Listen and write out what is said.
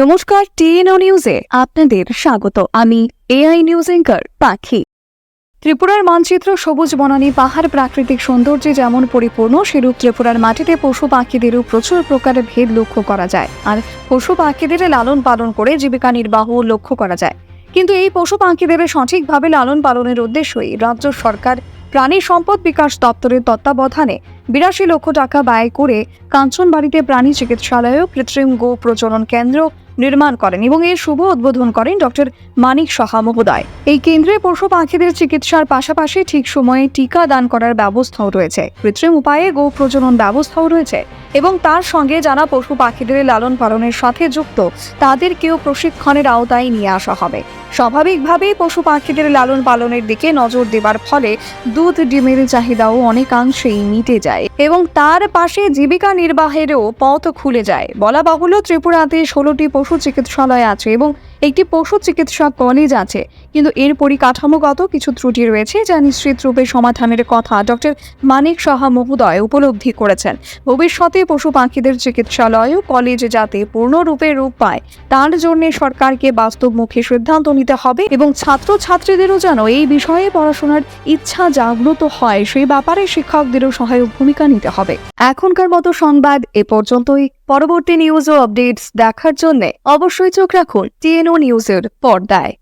নমস্কার, টিএনও নিউজে আপনাদের স্বাগত। আমি এআই নিউজ এঙ্কার পাখি। ত্রিপুরার মানচিত্র সবুজ বনানী পাহাড় প্রাকৃতিক সৌন্দর্যে যেমন পরিপূর্ণ, সেরূপ ত্রিপুরার মাটিতে পশু পাখিদেরও প্রচুর প্রকারের ভেদ লক্ষ্য করা যায়। আর পশু পাখিদের লালন পালন করে জীবিকা নির্বাহ লক্ষ্য করা যায়। কিন্তু এই পশু পাখিদের সঠিকভাবে লালন পালনের উদ্দেশ্যই রাজ্য সরকার প্রাণী সম্পদ বিকাশ দপ্তরের তত্ত্বাবধানে বিরাশি লক্ষ টাকা ব্যয় করে কাঞ্চনবাড়িতে প্রাণী চিকিৎসালয়ে কৃত্রিম গো প্রজনন কেন্দ্র নির্মাণ করেন এবং এর শুভ উদ্বোধন করেন ডক্টর মানিক সাহা মহোদয়। এই কেন্দ্রে পশু পাখিদের চিকিৎসার পাশাপাশি ঠিক সময়ে টিকা দান করার ব্যবস্থাও রয়েছে। কৃত্রিম উপায়ে গো প্রজনন ব্যবস্থাও রয়েছে এবং তার সঙ্গে যারা পশু পাখিদের লালন পালনের সাথে যুক্ত, তাদেরকেও প্রশিক্ষণের আওতায় নিয়ে আসা হবে। স্বাভাবিকভাবেই পশু পাখিদের লালন পালনের দিকে নজর দেবার ফলে দুধ, ডিমের চাহিদাও অনেকাংশেই মিটে যায় এবং তার পাশে জীবিকা নির্বাহেরও পথ খুলে যায়। বলা বাহুল্য, ত্রিপুরাতে ষোলোটি পশু চিকিৎসালয় আছে এবং একটি পশু চিকিৎসা কলেজ আছে, কিন্তু এর পরিকাঠামোগত কিছু ত্রুটি রয়েছে যা নিশ্চিত রূপে সমাধানের কথা ডক্টর মানিক সাহা মহোদয় উপলব্ধি করেছেন। ভবিষ্যতে পশু পাখিদের চিকিৎসালয় ও কলেজ যাতে পূর্ণরূপে রূপ পায়, তার জন্য সরকারকে বাস্তবমুখী সিদ্ধান্ত নিতে হবে এবং ছাত্র ছাত্রীদেরও যেন এই বিষয়ে পড়াশোনার ইচ্ছা জাগ্রত হয়, সেই ব্যাপারে শিক্ষকদেরও সহায়ক ভূমিকা নিতে হবে। এখনকার মতো সংবাদ এ পর্যন্তই। পরবর্তী নিউজ ও আপডেটস দেখার জন্য অবশ্যই চোখ রাখুন টিএনও নিউজের পর্দায়।